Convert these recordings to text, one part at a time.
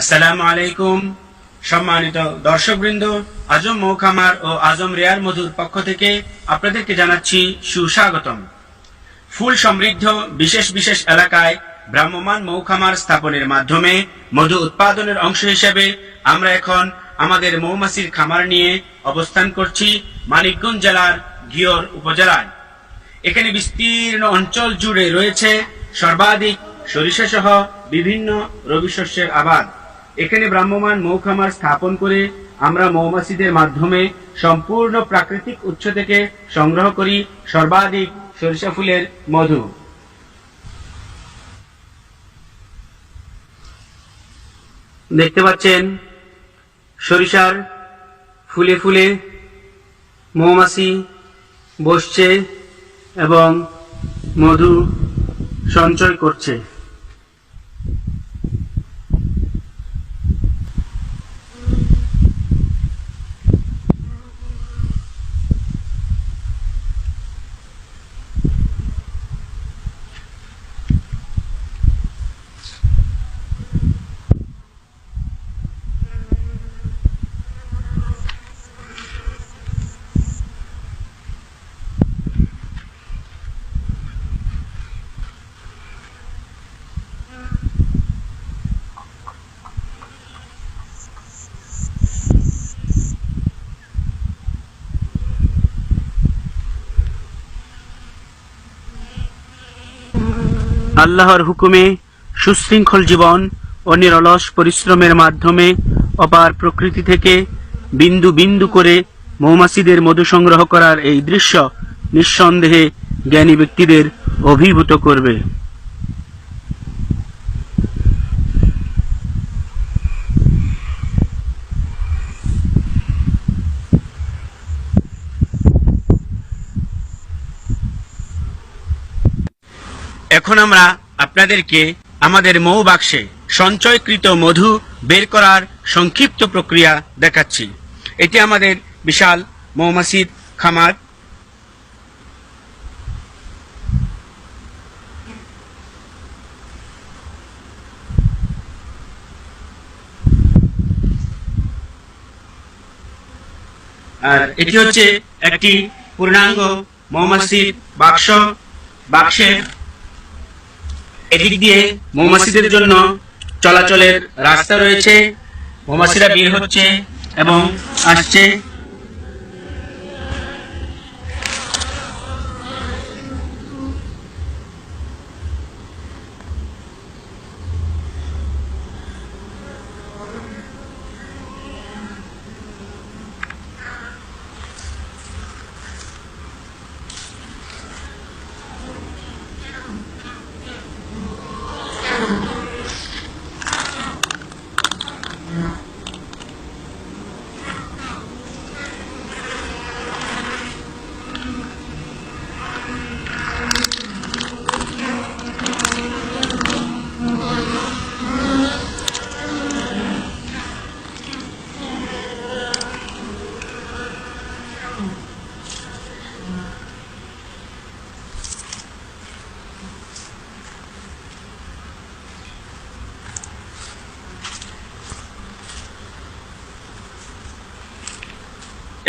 আসসালামু আলাইকুম, সম্মানিত দর্শকবৃন্দ, আজম মৌখামার ও আজম রেয়ার মধুর পক্ষ থেকে আপনাদেরকে জানাচ্ছি সুস্বাগতম। ফুল সমৃদ্ধ, বিশেষ বিশেষ এলাকায় ভ্রাম্যমান মৌখামার স্থাপনের মাধ্যমে মধু উৎপাদনের অংশ হিসেবে আমরা এখন আমাদের মৌমাছির খামার নিয়ে অবস্থান করছি মানিকগঞ্জ জেলার ঘিওর উপজেলায়। এখানে বিস্তীর্ণ অঞ্চল জুড়ে রয়েছে সর্বাধিক সরিষা সহ বিভিন্ন রবি শস্যের আবাদ। এখানে ভ্রাম্যমান মৌখামার স্থাপন করে আমরা মৌমাছিদের মাধ্যমে সম্পূর্ণ প্রাকৃতিক উৎস থেকে সংগ্রহ করি সর্বাধিক সরিষা ফুলের মধু। দেখতে পাচ্ছেন, সরিষার ফুলে ফুলে মৌমাছি বসছে এবং মধু সঞ্চয় করছে। আল্লাহর হুকুমে সুশৃঙ্খল জীবন ও নিরলস পরিশ্রমের মাধ্যমে অপার প্রকৃতি থেকে বিন্দু বিন্দু করে মৌমাছিদের মধু সংগ্রহ করার এই দৃশ্য নিঃসন্দেহে জ্ঞানী ব্যক্তিদের অভিভূত করবে। এখন আমরা আপনাদেরকে আমাদের মৌ বাক্সে সঞ্চয়কৃত মধু বের করার সংক্ষিপ্ত প্রক্রিয়া দেখাচ্ছি। এটি আমাদের বিশাল মৌমাছির খামার। এটি হচ্ছে একটি পূর্ণাঙ্গ মৌমাছির বাক্স। বাক্সের এদিক দিয়ে মৌমাছিদের জন্য চলাচলের রাস্তা রয়েছে। মৌমাছিরা বের হচ্ছে এবং আসছে।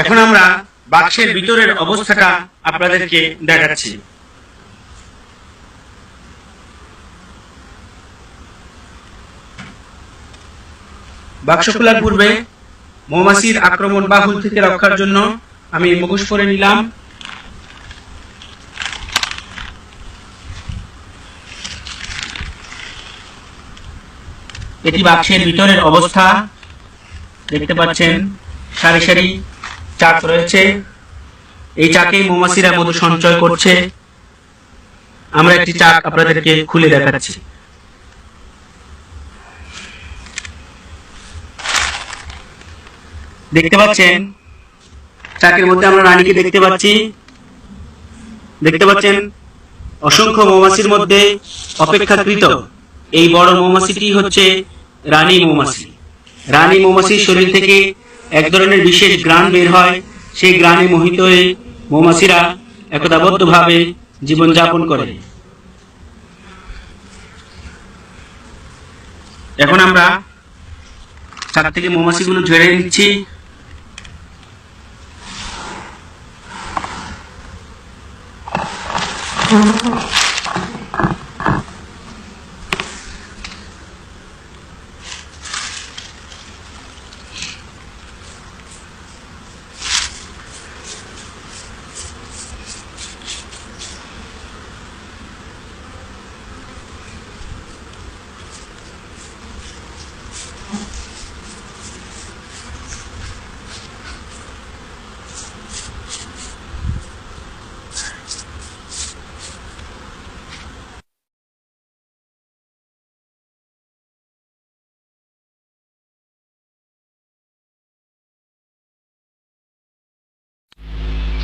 এখন আমরা বাক্সের ভিতরের অবস্থাটা আপনাদেরকে দেখাচ্ছি। বাক্স খোলার পূর্বে মৌমাছির আক্রমণ বা বাহুল থেকে রক্ষার জন্য আমি মুখোশ পরে নিলাম। এটি বাক্সের ভিতরের অবস্থা। দেখতে পাচ্ছেন, সারি সারি চাক রয়েছে। এই চাকে মৌমাছিরা মধু সঞ্চয় করছে। আমরা একটি চাক আপনাদেরকে খুলে দেখাচ্ছি। দেখতে পাচ্ছেন? চাকের মধ্যে আমরা রানীকে দেখতে পাচ্ছি। দেখতে পাচ্ছেন? অসংখ্য মৌমাছির মধ্যে অপেক্ষাকৃত এই বড় মৌমাছিটি হচ্ছে রানী মৌমাছি। রানী মৌমাছির শরীর থেকে এক ধরনের বিশেষ গ্রান বের হয়, সেই গ্রানে মোহিত হয়ে মৌমাছিরা একতাবদ্ধভাবে জীবনযাপন করে। এখন আমরা চারা থেকে মৌমাছিগুলো ঝেড়ে নিচ্ছি।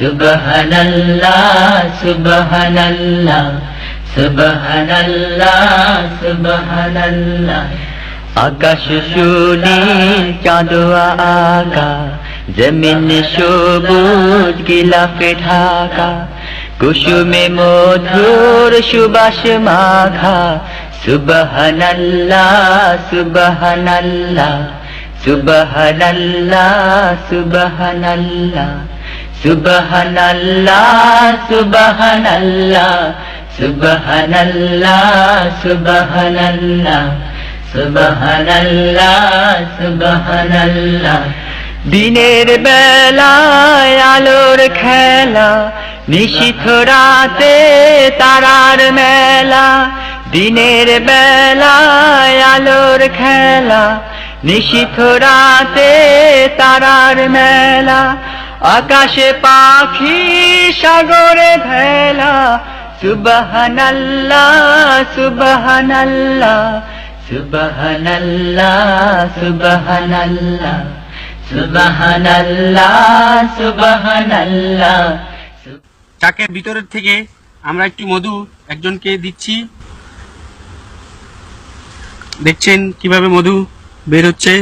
সুবহানাল্লাহ সুবহানাল্লাহ সুবহানাল্লাহ সুবহানাল্লাহ। আকাশ সুনীল চাঁদোয়া আগা জমিন সবুজ, গিলাফে ঢাকা। কুসুমে মধুর সুবাস মাখা, সুবহানাল্লাহ সুবহানাল্লাহ সুবহানাল্লাহ সুবহানাল্লাহ। সুবহানাল্লাহ সুবহানাল্লাহ সুবহানাল্লাহ সুবহানাল্লাহ সুবহানাল্লাহ সুবহানাল্লাহ। দিনের বেলায় আলোর খেলা, নিশিথ রাতে তারার মেলা। দিনের বেলায় আলোর খেলা, নিশিথ রাতে তারার মেলা। আকাশে পাখি, সাগরে ভেলা, সুবহানাল্লাহ সুবহানাল্লাহ সুবহানাল্লাহ সুবহানাল্লাহ সুবহানাল্লাহ সুবহানাল্লাহ চাকের ভিতরের থেকে আমরা একটু মধু একজনকে দিচ্ছি। দেখছেন কীভাবে মধু বের হচ্ছে?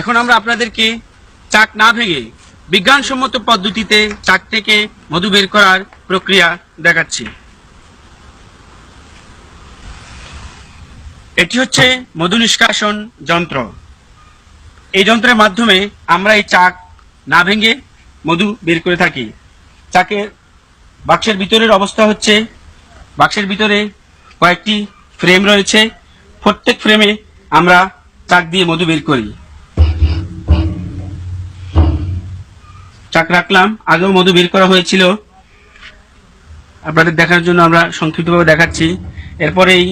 এখন আমরা আপনাদেরকে চাক না ভেঙে বিজ্ঞানসম্মত পদ্ধতিতে চাক থেকে মধু বের করার প্রক্রিয়া দেখাচ্ছি। এটি হচ্ছে মধু নিষ্কাশন যন্ত্র। এই যন্ত্রের মাধ্যমে আমরা এই চাক না ভেঙে মধু বের করে থাকি। চাকের বাক্সের ভিতরের অবস্থা হচ্ছে, বাক্সের ভিতরে কয়েকটি ফ্রেম রয়েছে। প্রত্যেক ফ্রেমে আমরা চাক দিয়ে মধু বের করি। চাক রাখলাম। আগেও মধু বের করা হয়েছিল। আপনাদের দেখার জন্য আমরা সংক্ষিপ্তভাবে দেখাচ্ছি। এরপর এই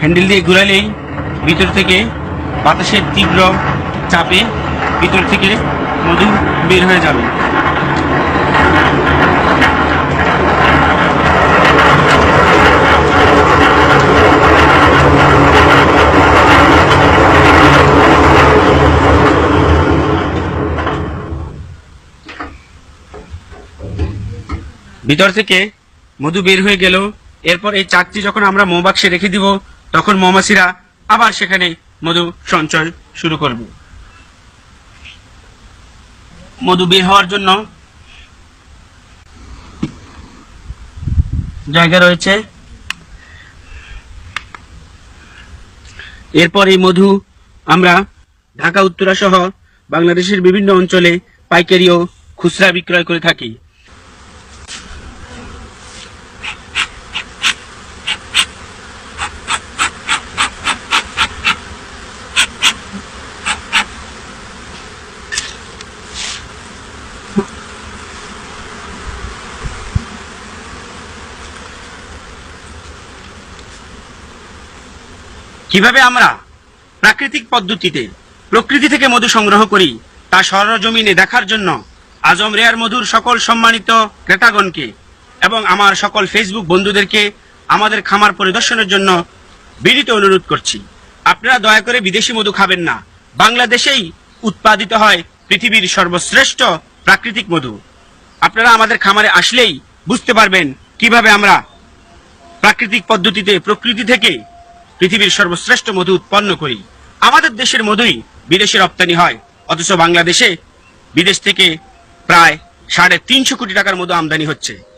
হ্যান্ডেল দিয়ে ঘুরালেই ভিতর থেকে বাতাসের তীব্র চাপে ভিতর থেকে মধু বের হয়ে যাবে। ভিতর থেকে মধু বের হয়ে গেল। এরপর এই চাকটি যখন আমরা মৌবাক্সে রেখে দিব, তখন মৌমাছিরা আবার সেখানে মধু সঞ্চয় শুরু করবে। মধু বের হওয়ার জন্য জায়গা রয়েছে। এরপর এই মধু আমরা ঢাকা, উত্তরা সহ বাংলাদেশের বিভিন্ন অঞ্চলে পাইকারি ও খুচরা বিক্রয় করে থাকি। কীভাবে আমরা প্রাকৃতিক পদ্ধতিতে প্রকৃতি থেকে মধু সংগ্রহ করি, তা সরজমিনে দেখার জন্য আজম রেয়ার মধুর সকল সম্মানিত ক্রেতাগণকে এবং আমার সকল ফেসবুক বন্ধুদেরকে আমাদের খামার পরিদর্শনের জন্য বিনীত অনুরোধ করছি। আপনারা দয়া করে বিদেশি মধু খাবেন না। বাংলাদেশেই উৎপাদিত হয় পৃথিবীর সর্বশ্রেষ্ঠ প্রাকৃতিক মধু। আপনারা আমাদের খামারে আসলেই বুঝতে পারবেন কীভাবে আমরা প্রাকৃতিক পদ্ধতিতে প্রকৃতি থেকে পৃথিবীর সর্বশ্রেষ্ঠ মধু উৎপন্ন করি। আমাদের দেশের মধুই বিদেশে রপ্তানি হয়। অথচ বাংলাদেশে বিদেশ থেকে প্রায় সাড়ে তিনশো কোটি টাকার মধু আমদানি হচ্ছে।